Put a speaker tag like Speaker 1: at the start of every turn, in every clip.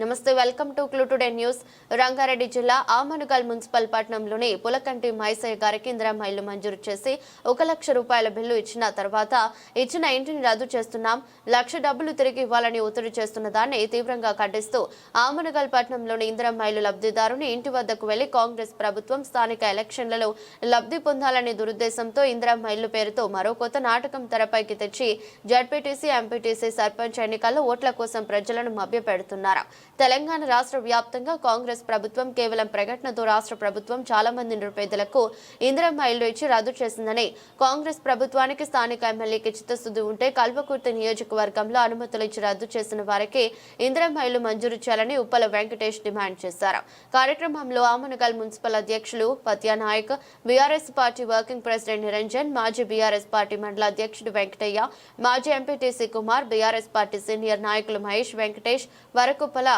Speaker 1: నమస్తే welcome to clue today news. Rangareddy జిల్లా Amangal municipal పట్టణంలోని పులకంటి మైసయ్య గారికి ఇందిరమ్మ ఇల్లు మంజూరు చేసి ఒక లక్ష రూపాయల బిల్లు ఇచ్చిన తర్వాత ఇచ్చిన ఇంటిని రద్దు చేస్తున్నాం. లక్ష డబ్బులు తిరిగి ఇవ్వాలని ఒత్తిడి చేస్తున్న దాన్ని తీవ్రంగా ఖండిస్తూ ఆమనుగల్ పట్టణంలోని ఇందిరమ్మ ఇల్లు లబ్ధిదారుని ఇంటి వద్దకు వెళ్ళి కాంగ్రెస్ ప్రభుత్వం స్థానిక ఎలక్షన్లలో లబ్ధి పొందాలనే దురుద్దేశంతో ఇందిరమ్మ పేరుతో మరో కొత్త నాటకం తెరపైకి తెచ్చి జడ్పీటీసీ ఎంపీటీసీ సర్పంచ్ ఎన్నికల్లో ఓట్ల కోసం ప్రజలను మభ్యపెడుతున్నారు. తెలంగాణ రాష్ట్ర వ్యాప్తంగా కాంగ్రెస్ ప్రభుత్వం కేవలం ప్రకటనతో రాష్ట్ర ప్రభుత్వం చాలా మంది నిరుపేదలకు ఇందిరమ్మ ఇల్లు ఇచ్చి రద్దు చేసిందని కాంగ్రెస్ ప్రభుత్వానికి స్థానిక ఎమ్మెల్యేకి చిత్తశుద్ధి ఉంటే కల్వకుర్తి నియోజకవర్గంలో అనుమతులు ఇచ్చి రద్దు చేసిన వారికి ఇందిరమ్మ ఇల్లు మంజూరు చేయాలని ఉప్పల వెంకటేష్ డిమాండ్ చేశారు. కార్యక్రమంలో ఆమనగల్ మున్సిపల్ అధ్యక్షులు Pathyanayak BRS party working president Niranjan మాజీ బీఆర్ఎస్ పార్టీ మండల అధ్యక్షుడు వెంకటయ్య మాజీ MPTC Kumar BRS party senior నాయకులు మహేష్ వెంకటేష్ వరకుప్పల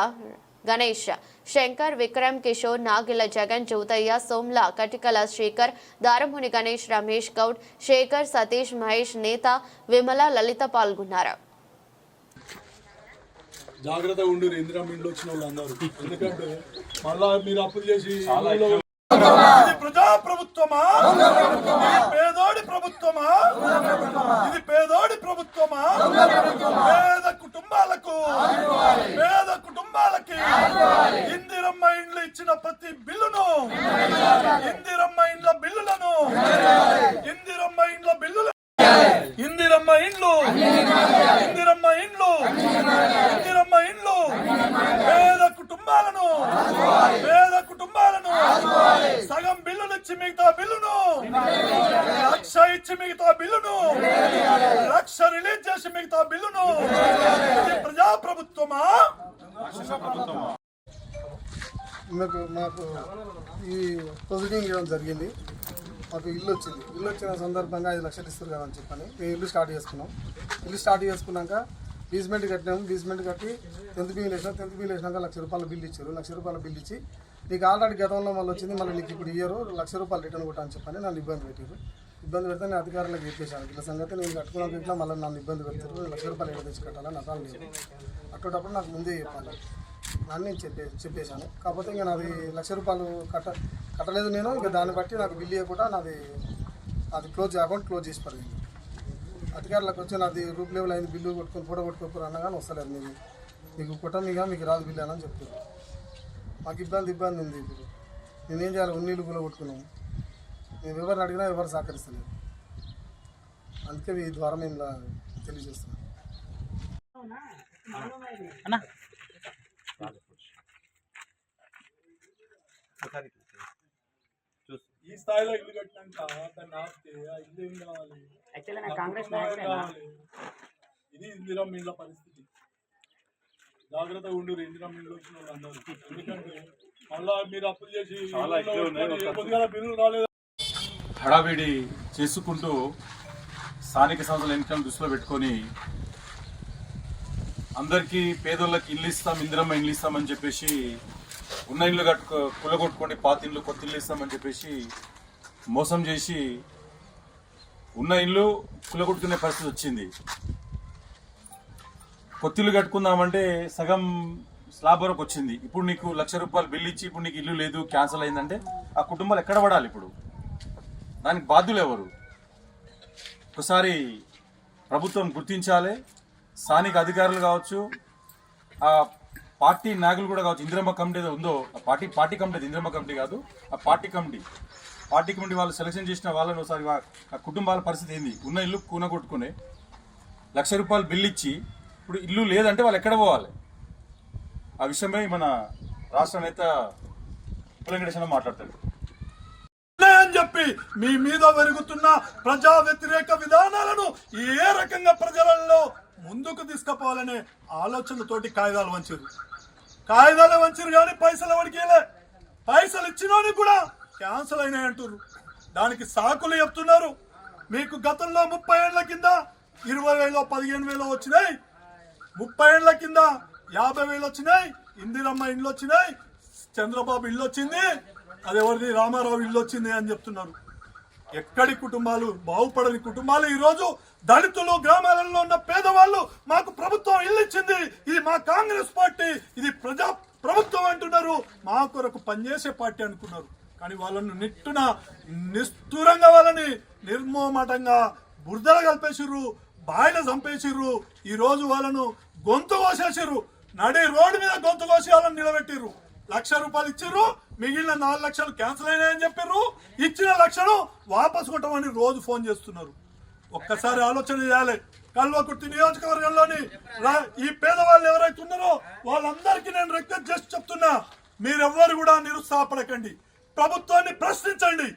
Speaker 1: గణేష్. శంకర్ విక్రమ్ కిషోర్ నాగిల జగన్ జ్యోతయ్య సోమ్ల కటికల శేఖర్ దారముని గణేష్ రమేష్ గౌడ్ శేఖర్ సతీష్ మహేష్ నేత విమల లలిత పాల్గొన్నారు.
Speaker 2: జాగ్రత్త ఉండు ఇందిరా ఇంట్లో వచ్చిన వాళ్ళు అందరూ ఎందుకంటే మళ్ళా మీరు అప్పులు చేసి ఇది ప్రజా ప్రభుత్వమా ఇది పేదోడి ప్రభుత్వమా? ఇది పేదోడి ప్రభుత్వమా? పేద కుటుంబాలకు పేద కుటుంబాలకి ఇందిరమ్మ ఇండ్లు ఇచ్చిన ప్రతి బిల్లును. ఇందిరమ్మ ఇండ్ల బిల్లులను ఇందిరమ్మ ఇండ్ల బిల్లులు ఇందిరమ్మ ఇండ్లు ఇందిరమ్మ ఇండ్లు ఇందిరమ్మ ఇండ్లు పేద కుటుంబాలను పేద కుటుంబాలను సగం బిల్లులు ఇచ్చి మిగతా బిల్లును లక్ష ఇచ్చి మిగతా బిల్లును. లక్ష రిలీజ్ చేసి మిగతా బిల్లును. ఇది ప్రజా
Speaker 3: మాకు మాకు ఈ ప్రొసీడింగ్ ఇవ్వడం జరిగింది. మాకు ఇల్లు వచ్చింది. ఇల్లు వచ్చిన సందర్భంగా ఐదు లక్షలు ఇస్తారు కదా అని చెప్పని మేము ఇల్లు స్టార్ట్ చేసుకున్నాం. ఇల్లు స్టార్ట్ చేసుకున్నాక బీస్మెంట్ కట్టినాము బీస్మెంట్ కట్టి టెన్త్ బిల్ వేసినా. టెన్త్ బిల్ వేసినాక లక్ష రూపాయల బిల్ ఇచ్చారు. లక్ష రూపాయల బిల్ ఇచ్చి నీకు ఆల్రెడీ గతంలో మళ్ళీ వచ్చింది మళ్ళీ నీకు ఇప్పుడు ఇయ్యరు. లక్ష రూపాయలు రిటర్న్ కొట్టా అని చెప్పని నన్ను ఇబ్బంది పెట్టారు ఇబ్బంది పెడితే నేను అధికారులకు చెప్పేశాను. ఇట్లా సంగతి నేను కట్టుకున్నాక ఇట్లా మళ్ళీ నన్ను ఇబ్బంది పెడతారు లక్ష రూపాయలు ఎక్కడ తెచ్చి కట్టాలని అసలు లేదు. అట్టేటప్పుడు నాకు ముందే చెప్పాలి. అని నేను చెప్పే చెప్పేశాను. కాకపోతే ఇంకా నాది లక్ష రూపాయలు కట్ట కట్టలేదు నేను. ఇంకా దాన్ని బట్టి నాకు బిల్లు ఇవ్వకుండా నాది అది క్లోజ్ అకౌంట్ క్లోజ్ చేసి పడింది. అధికారులకు వచ్చి నాది రూప్ లెవెల్ అయింది. బిల్లు కొట్టుకొని ఫోటో కొట్టుకోకపోరు కానీ వస్తలేదు మీకు. మీకు కుటుంబీగా మీకు రాదు బిల్లు అని చెప్తారు మాకు ఇబ్బంది ఇబ్బంది ఉంది ఇప్పుడు. నేనేం చేయాలి? ఉన్నీళ్ళు కూడా కొట్టుకున్నాము మేము ఎవరిని అడిగినా ఎవరు సహకరిస్తలేదు. అందుకే మీ ద్వారా మేము ఇలా తెలియజేస్తున్నాం.
Speaker 2: ఈ స్థాయిలో ఇల్లు కట్టినాక దాన్ని ఆపితే ఆ ఇల్లు ఏం కావాలి?
Speaker 4: యాక్చువల్లీ నాకు కాంగ్రెస్
Speaker 2: కుటుంబాలు
Speaker 4: నాయకుడేనా
Speaker 2: కావాలి. ఇది ఇందిరమ్మ ఇండ్ల పరిస్థితి. జాగ్రత్తగా ఉండు ఇందిరమ్మ ఇండ్లు వచ్చిన వాళ్ళు అందరూ ఎందుకంటే మళ్ళా మీరు అప్పులు చేసి కొద్దిగా బిల్లులు రాలేదు
Speaker 5: హడావిడి చేసుకుంటూ స్థానిక సంస్థల ఎన్నికలను దృష్టిలో పెట్టుకొని అందరికీ పేదోళ్ళకి ఇల్లు ఇస్తాం ఇందిరమ్మ ఇల్లు ఇస్తామని చెప్పేసి ఉన్న ఇల్లు కట్టుకో కులగొట్టుకోండి పాత ఇల్లు కొత్త ఇల్లు ఇస్తామని చెప్పేసి మోసం చేసి ఉన్న ఇల్లు కులగొట్టుకునే పరిస్థితి వచ్చింది. కొత్త ఇల్లు కట్టుకుందామంటే సగం స్లాబ్ వరకు వచ్చింది. ఇప్పుడు నీకు లక్ష రూపాయలు బిల్లు ఇచ్చి ఇప్పుడు నీకు ఇల్లు లేదు క్యాన్సిల్ అయిందంటే ఆ కుటుంబాలు ఎక్కడ పడాలి ఇప్పుడు? దానికి బాధ్యులు ఎవరు? ఒకసారి ప్రభుత్వం గుర్తించాలి. స్థానిక అధికారులు కావచ్చు ఆ పార్టీ నాయకులు కూడా కావచ్చు ఇందిరమ్మ కమిటీ ఉందో ఆ party party committee Indiramma committee కాదు ఆ పార్టీ కమిటీ. పార్టీ కమిటీ వాళ్ళు సెలెక్షన్ చేసిన వాళ్ళని ఒకసారి ఆ కుటుంబాల పరిస్థితి ఏంది? ఉన్న ఇల్లు కూనగొట్టుకునే లక్ష రూపాయలు బిల్లు ఇచ్చి ఇప్పుడు ఇల్లు లేదంటే వాళ్ళు ఎక్కడ పోవాలి? ఆ విషయమై మన రాష్ట్ర నేత పులంకటేశ్వర మాట్లాడతాడు.
Speaker 2: అని చెప్పి మీ మీద పెరుగుతున్న ప్రజా వ్యతిరేక విధానాలను ఏ రకంగా ప్రజలలో ముందుకు తీసుకుపోవాలనే ఆలోచనతోటి కాగితాలు వంచారు. కాగితాలు వంచారు కానీ పైసలు ఎవరికి పైసలు ఇచ్చినోని కూడా క్యాన్సిల్ అయినాయి అంటారు దానికి సాకులు చెప్తున్నారు. మీకు గతంలో ముప్పై ఏళ్ళ కింద ఇరవై వేలో పదిహేను వేలు వచ్చినాయి. ముప్పై ఏళ్ళ కింద యాభై వేలు వచ్చినాయి. ఇందిరమ్మ ఇండ్లు వచ్చినాయి. చంద్రబాబు ఇల్లు వచ్చింది. అది ఎవరిది రామారావు ఇల్లు వచ్చింది అని చెప్తున్నారు. ఎక్కడి కుటుంబాలు? బాగుపడని కుటుంబాలు ఈరోజు దళితులు గ్రామాలలో ఉన్న పేదవాళ్ళు మాకు ప్రభుత్వం ఇల్లు ఇచ్చింది. ఇది మా కాంగ్రెస్ పార్టీ. ఇది ప్రజా ప్రభుత్వం అంటున్నారు. మా కొరకు పనిచేసే పార్టీ అనుకున్నారు. కానీ వాళ్ళను నిట్టున నిస్థూరంగా వాళ్ళని నిర్మోమటంగా బురదలు కలిపేసిర్రు బాయిల చంపేసిర్రు. ఈరోజు వాళ్ళను గొంతు కోసేసిర్రు. నడి రోడ్డు మీద గొంతు కోసి వాళ్ళని నిలబెట్టిర్రు. లక్ష రూపాయలు ఇచ్చిర్రు. మిగిలిన నాలుగు లక్షలు క్యాన్సిల్ అయినాయని చెప్పిర్రు. ఇచ్చిన లక్షలు వాపస్ కొట్టమని రోజు ఫోన్ చేస్తున్నారు. ఒక్కసారి ఆలోచన చేయాలి. కల్వకుర్తి నియోజకవర్గంలోని రా- ఈ పేదవాళ్ళు ఎవరైతే ఉన్నారో వాళ్ళందరికీ నేను రిక్వెస్ట్ చేసి చెప్తున్నా. మీరెవ్వరు కూడా నిరుత్సాహపడకండి. ప్రభుత్వాన్ని ప్రశ్నించండి.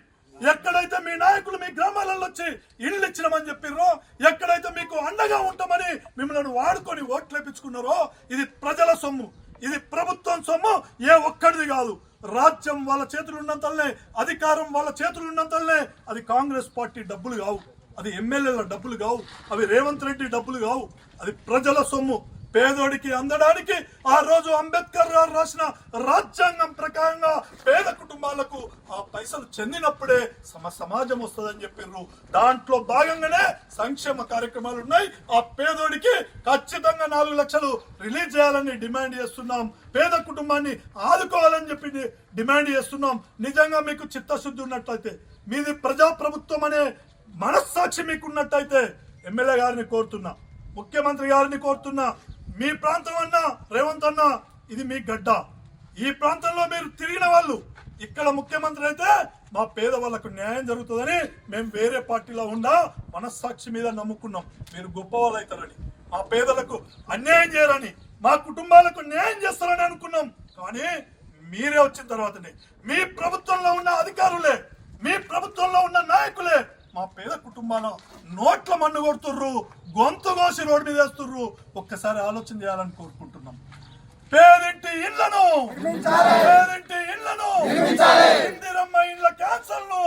Speaker 2: ఎక్కడైతే మీ నాయకులు మీ గ్రామాలలో వచ్చి ఇళ్ళు ఇచ్చినామని చెప్పిర్రో ఎక్కడైతే మీకు అండగా ఉంటామని మిమ్మల్ని వాడుకొని ఓట్లేపించుకున్నారో ఇది ప్రజల సొమ్ము. ఇది ప్రభుత్వం సొమ్ము ఏ ఒక్కడిది కాదు. రాజ్యం వాళ్ళ చేతులు ఉన్నంతలనే అధికారం వాళ్ళ చేతులు ఉన్నంతలనే అది కాంగ్రెస్ పార్టీ డబ్బులు కావు. అది ఎమ్మెల్యేల డబ్బులు కావు. అవి రేవంత్ రెడ్డి డబ్బులు కావు. అది ప్రజల సొమ్ము. పేదోడికి అందడానికి ఆ రోజు అంబేద్కర్ గారు రాసిన రాజ్యాంగం ప్రకారంగా పేద కుటుంబాలకు ఆ పైసలు చెందినప్పుడే సమ సమాజం వస్తుందని చెప్పారు దాంట్లో భాగంగానే సంక్షేమ కార్యక్రమాలు ఉన్నాయి. ఆ పేదోడికి ఖచ్చితంగా నాలుగు లక్షలు రిలీజ్ చేయాలని డిమాండ్ చేస్తున్నాం. పేద కుటుంబాన్ని ఆదుకోవాలని చెప్పి డిమాండ్ చేస్తున్నాం. నిజంగా మీకు చిత్తశుద్ధి ఉన్నట్లయితే మీది ప్రజాప్రభుత్వం అనే మనస్సాక్షి మీకున్నట్టయితే ఎమ్మెల్యే గారిని కోరుతున్నా ముఖ్యమంత్రి గారిని కోరుతున్నా మీ ప్రాంతం అన్న రేవంత్ అన్న ఇది మీ గడ్డ. ఈ ప్రాంతంలో మీరు తిరిగిన వాళ్ళు ఇక్కడ ముఖ్యమంత్రి అయితే మా పేదవాళ్ళకు న్యాయం జరుగుతుందని మేము వేరే పార్టీలో ఉండా మనస్సాక్షి మీద నమ్ముకున్నాం. మీరు గొప్పవాళ్ళు అవుతారని. మా పేదలకు అన్యాయం చేయరని మా కుటుంబాలకు న్యాయం చేస్తారని అనుకున్నాం. కానీ మీరే వచ్చిన తర్వాతనే. మీ ప్రభుత్వంలో ఉన్న అధికారులే మీ ప్రభుత్వంలో ఉన్న నాయకులే మా పేద కుటుంబాల నోట్ల మన్ను కొడుతుర్రు గొంతు కోసి రోడ్డు మీద వేస్తుర్రు. ఒక్కసారి ఆలోచన చేయాలని కోరుకుంటున్నాం. పేదింటి ఇళ్ళను పేదింటి ఇళ్ళను ఇందిరమ్మ
Speaker 5: ఇళ్ళ
Speaker 2: క్యాన్సర్ను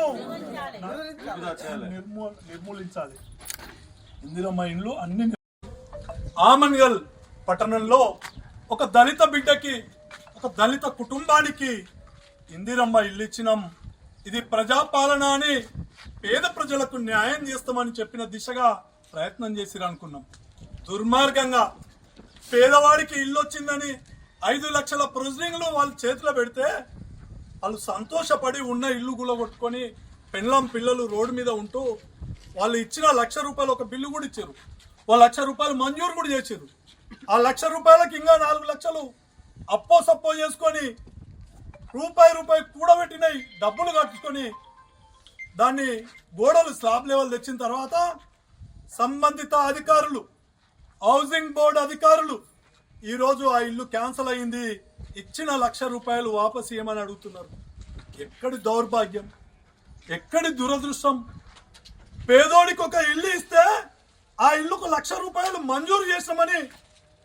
Speaker 2: నిర్మూలించాలి. ఇందిరమ్మ ఇండ్లు అన్ని ఆమన్గల్ పట్టణంలో ఒక దళిత బిడ్డకి ఒక దళిత కుటుంబానికి ఇందిరమ్మ ఇల్లు ఇచ్చినాం. ఇది ప్రజాపాలన అని పేద ప్రజలకు న్యాయం చేస్తామని చెప్పిన దిశగా ప్రయత్నం చేసిరు అనుకున్నాం. దుర్మార్గంగా పేదవాడికి ఇల్లు వచ్చిందని ఐదు లక్షల ప్రొసీడింగ్లు వాళ్ళ చేతిలో పెడితే వాళ్ళు సంతోషపడి ఉన్న ఇల్లు గులగొట్టుకొని పెండ్లం పిల్లలు రోడ్డు మీద ఉంటూ వాళ్ళు ఇచ్చిన లక్ష రూపాయలు ఒక బిల్లు కూడా ఇచ్చారు. వాళ్ళ లక్ష రూపాయలు మంజూరు కూడా చేశారు ఆ లక్ష రూపాయలకి ఇంకా నాలుగు లక్షలు అప్పో సప్పో చేసుకొని రూపాయి రూపాయి కూడబెట్టినవి డబ్బులు కట్టుకొని దాన్ని గోడలు స్లాబ్ లెవెల్ తెచ్చిన తర్వాత సంబంధిత అధికారులు హౌసింగ్ బోర్డు అధికారులు ఈరోజు ఆ ఇల్లు క్యాన్సిల్ అయింది. ఇచ్చిన లక్ష రూపాయలు వాపస్ ఇవ్వమని అడుగుతున్నారు? ఎక్కడి దౌర్భాగ్యం? ఎక్కడి దురదృష్టం? పేదోడికి ఒక ఇల్లు ఇస్తే ఆ ఇల్లుకు లక్ష రూపాయలు మంజూరు చేసామని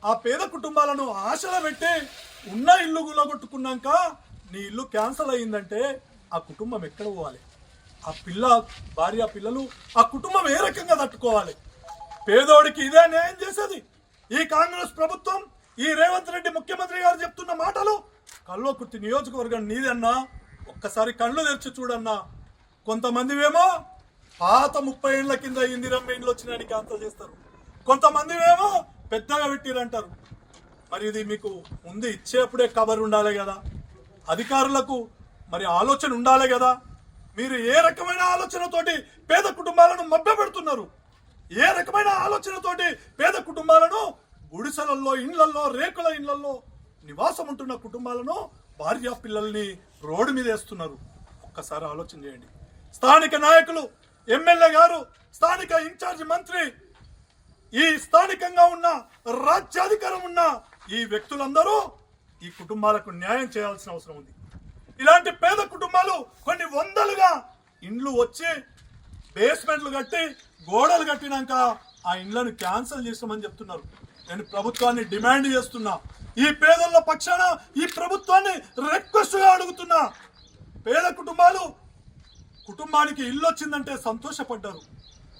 Speaker 2: ఆ పేద కుటుంబాలను ఆశలు పెట్టి ఉన్న ఇల్లు గులగొట్టుకున్నాక నీ ఇల్లు క్యాన్సిల్ అయిందంటే ఆ కుటుంబం ఎక్కడ పోవాలి? ఆ పిల్ల భార్య పిల్లలు ఆ కుటుంబం ఏ రకంగా తట్టుకోవాలి? పేదోడికి ఇదే న్యాయం చేసేది. ఈ కాంగ్రెస్ ప్రభుత్వం ఈ రేవంత్ రెడ్డి ముఖ్యమంత్రి గారు చెప్తున్న మాటలు కల్లోకుర్తి నియోజకవర్గం నీదన్నా ఒక్కసారి కళ్ళు తెరిచి చూడన్నా. కొంతమందివేమో పాత ముప్పై ఏళ్ళ కింద ఇందిరమ్మ ఇండ్లు వచ్చినాయని అంత చేస్తారు. కొంతమందివేమో పెద్దగా పెట్టిరంటారు. మరి ఇది మీకు ముందు ఇచ్చేప్పుడే కవర్ ఉండాలి కదా? అధికారులకు మరి ఆలోచన ఉండాలి కదా? మీరు ఏ రకమైన ఆలోచనతోటి పేద కుటుంబాలను మభ్యపెడుతున్నారు? ఏ రకమైన ఆలోచనతోటి పేద కుటుంబాలను గుడిసెలల్లో ఇండ్లల్లో రేకుల ఇండ్లల్లో నివాసం ఉంటున్న కుటుంబాలను భార్య పిల్లల్ని రోడ్డు మీద వేస్తున్నారు? ఒక్కసారి ఆలోచన చేయండి. స్థానిక నాయకులు ఎమ్మెల్యే గారు స్థానిక ఇన్ఛార్జ్ మంత్రి ఈ స్థానికంగా ఉన్న రాజ్యాధికారం ఉన్న ఈ వ్యక్తులందరూ ఈ కుటుంబాలకు న్యాయం చేయాల్సిన అవసరం ఉంది. ఇలాంటి పేద కుటుంబాలు కొన్ని వందలుగా ఇండ్లు వచ్చి బేస్మెంట్లు కట్టి గోడలు కట్టినాక ఆ ఇండ్లను క్యాన్సిల్ చేస్తామని చెప్తున్నారు. నేను ప్రభుత్వాన్ని డిమాండ్ చేస్తున్నా. ఈ పేదల పక్షాన ఈ ప్రభుత్వాన్ని రిక్వెస్ట్గా అడుగుతున్నా. పేద కుటుంబాలు కుటుంబానికి ఇల్లు వచ్చిందంటే సంతోషపడ్డారు.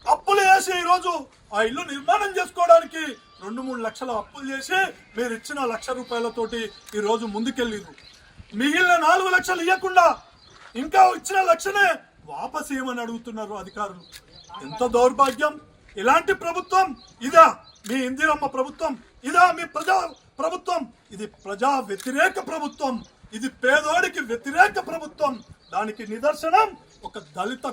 Speaker 2: అప్పులు చేసి ఈరోజు ఆ ఇల్లు నిర్మాణం చేసుకోవడానికి రెండు మూడు లక్షల అప్పులు చేసి మీరు ఇచ్చిన లక్ష రూపాయలతోటి ఈరోజు ముందుకెళ్ళిరు మిగిలిన నాలుగు లక్షలు ఇవ్వకుండా ఇంకా ఇచ్చిన లక్షనే వాపస్ ఏమని అడుగుతున్నారు అధికారులు? ఎంత దౌర్భాగ్యం? ఇలాంటి ప్రభుత్వం ఇదా మీ ఇందిరమ్మ ప్రభుత్వం ఇదా మీ ప్రజా ప్రభుత్వం? ఇది ప్రజా వ్యతిరేక ప్రభుత్వం ఇది పేదోడికి వ్యతిరేక ప్రభుత్వం. దానికి నిదర్శనం ఒక దళిత